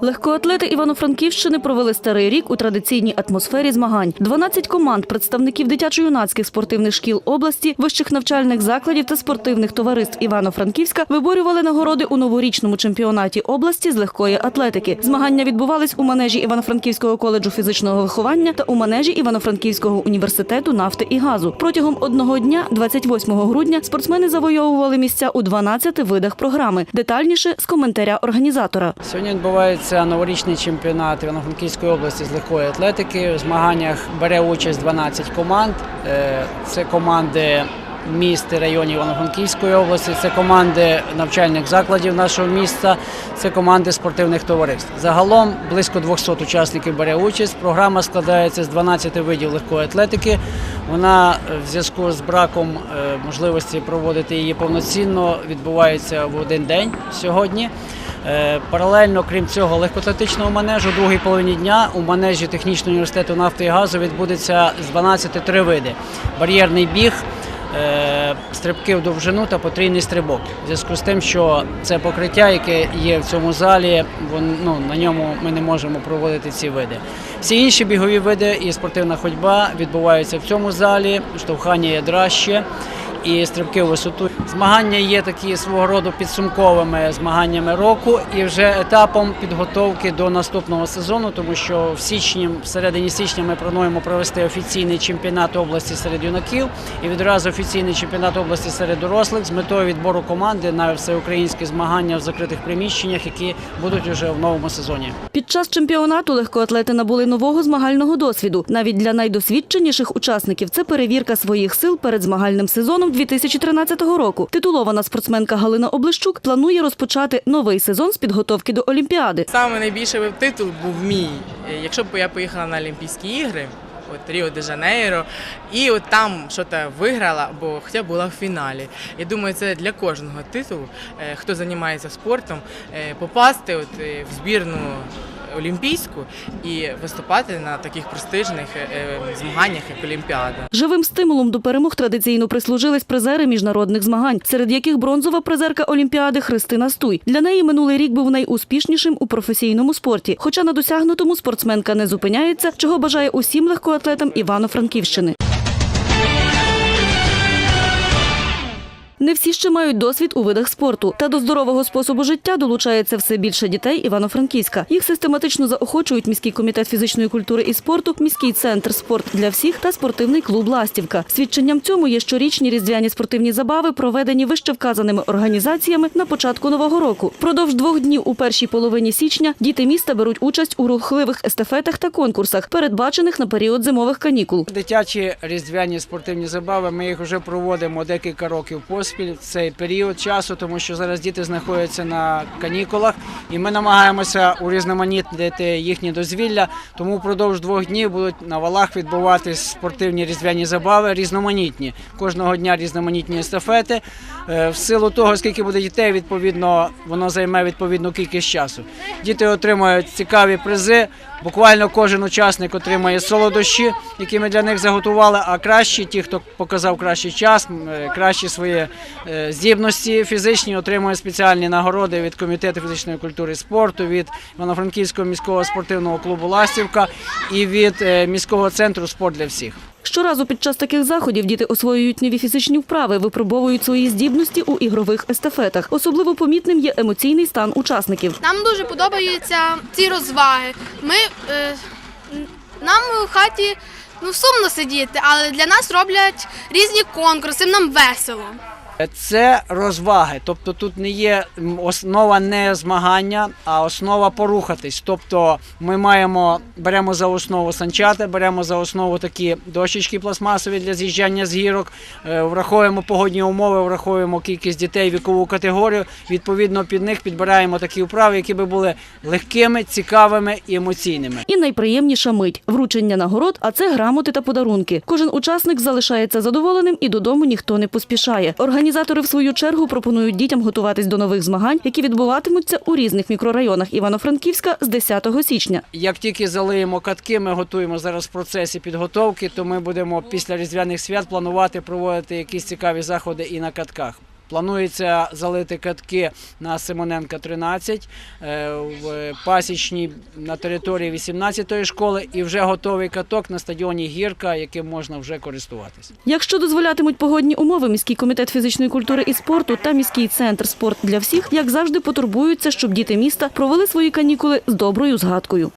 Легкоатлети Івано-Франківщини провели старий рік у традиційній атмосфері змагань. 12 команд, представників дитячо-юнацьких спортивних шкіл області, вищих навчальних закладів та спортивних товариств Івано-Франківська виборювали нагороди у новорічному чемпіонаті області з легкої атлетики. Змагання відбувались у манежі Івано-Франківського коледжу фізичного виховання та у манежі Івано-Франківського університету нафти і газу. Протягом одного дня, 28 грудня, спортсмени завойовували місця у 12 видах програми. Детальніше з коментаря організатора. Сьогодні відбувається новорічний чемпіонат Івано-Франківської області з легкої атлетики. У змаганнях бере участь 12 команд. Е, Це команди міст і районів Івано-Франківської області, це команди навчальних закладів нашого міста, це команди спортивних товариств. Загалом близько 200 учасників бере участь. Програма складається з 12 видів легкої атлетики. Вона в зв'язку з браком е, можливості проводити її повноцінно відбувається в один день сьогодні. Е, Паралельно, крім цього, легкоатлетичного манежу, у другій половині дня у манежі технічного університету нафти і газу відбудеться з 12 три види: бар'єрний біг, е, стрибки в довжину та потрійний стрибок. В зв'язку з тим, що це покриття, яке є в цьому залі, вон- ну, на ньому ми не можемо проводити ці види. Всі інші бігові види і спортивна ходьба відбуваються в цьому залі, штовхання ядра ще і стрибки у висоту. Змагання є такі свого роду підсумковими змаганнями року і вже етапом підготовки до наступного сезону, тому що в січні, в середині січня, ми плануємо провести офіційний чемпіонат області серед юнаків і відразу офіційний чемпіонат області серед дорослих з метою відбору команди на всеукраїнські змагання в закритих приміщеннях, які будуть уже в новому сезоні. Під час чемпіонату легкоатлети набули нового змагального досвіду. Навіть для найдосвідченіших учасників це перевірка своїх сил перед змагальним сезоном 2013 року. Титулована спортсменка Галина Облищук планує розпочати новий сезон з підготовки до Олімпіади. Саме найбільший титул був мій. Якщо б я поїхала на Олімпійські ігри, от Ріо де Жанейро, і от там щось виграла, або хоча була в фіналі. Я думаю, це для кожного титулу, е, хто займається спортом, е, попасти от е, в збірну олімпійську і виступати на таких престижних е, е, змаганнях, як Олімпіада. Живим стимулом до перемог традиційно прислужились призери міжнародних змагань, серед яких бронзова призерка Олімпіади Христина Стуй. Для неї минулий рік був найуспішнішим у професійному спорті. Хоча на досягнутому спортсменка не зупиняється, чого бажає усім легкоатлетам Івано-Франківщини. Не всі ще мають досвід у видах спорту. Та до здорового способу життя долучається все більше дітей Івано-Франківська. Їх систематично заохочують міський комітет фізичної культури і спорту, міський центр спорт для всіх та спортивний клуб Ластівка. Свідченням цьому є щорічні різдвяні спортивні забави, проведені вище вказаними організаціями на початку нового року. Впродовж двох днів у першій половині січня діти міста беруть участь у рухливих естафетах та конкурсах, передбачених на період зимових канікул. Дитячі різдвяні спортивні забави. Ми їх вже проводимо декілька років поспіль в цей період часу, тому що зараз діти знаходяться на канікулах, і ми намагаємося урізноманітнити їхні дозвілля. Тому впродовж двох днів будуть на валах відбуватись спортивні різдвяні забави, різноманітні. Кожного дня різноманітні естафети. Е, В силу того, скільки буде дітей, відповідно воно займе відповідну кількість часу. Діти отримають цікаві призи. Буквально кожен учасник отримає солодощі, які ми для них заготували. А кращі, ті, хто показав кращий час, е, кращі свої здібності фізичні, отримують спеціальні нагороди від комітету фізичної культури і спорту, від Івано-Франківського міського спортивного клубу Ластівка і від е, міського центру спорт для всіх. Щоразу під час таких заходів діти освоюють нові фізичні вправи, випробовують свої здібності у ігрових естафетах. Особливо помітним є емоційний стан учасників. Нам дуже подобаються ці розваги. Ми е, нам у хаті ну сумно сидіти, але для нас роблять різні конкурси. Нам весело. Це розваги, тобто тут не є основа не змагання, а основа порухатись. Тобто ми маємо беремо за основу санчата, беремо за основу такі дощечки пластмасові для з'їжджання з гірок, е, враховуємо погодні умови, враховуємо кількість дітей, вікову категорію. Відповідно, під них підбираємо такі вправи, які би були легкими, цікавими і емоційними. І найприємніша мить вручення нагород, а це грамоти та подарунки. Кожен учасник залишається задоволеним і додому ніхто не поспішає. Організатори, в свою чергу, пропонують дітям готуватись до нових змагань, які відбуватимуться у різних мікрорайонах Івано-Франківська з 10 січня. Як тільки залиємо катки, ми готуємо зараз в процесі підготовки, то ми будемо після різдвяних свят планувати проводити якісь цікаві заходи і на катках. Планується залити катки на Симоненка 13, е, в пасічній на території 18-ї школи і вже готовий каток на стадіоні Гірка, яким можна вже користуватися. Якщо дозволятимуть погодні умови, міський комітет фізичної культури і спорту та міський центр спорт для всіх, як завжди, потурбуються, щоб діти міста провели свої канікули з доброю згадкою.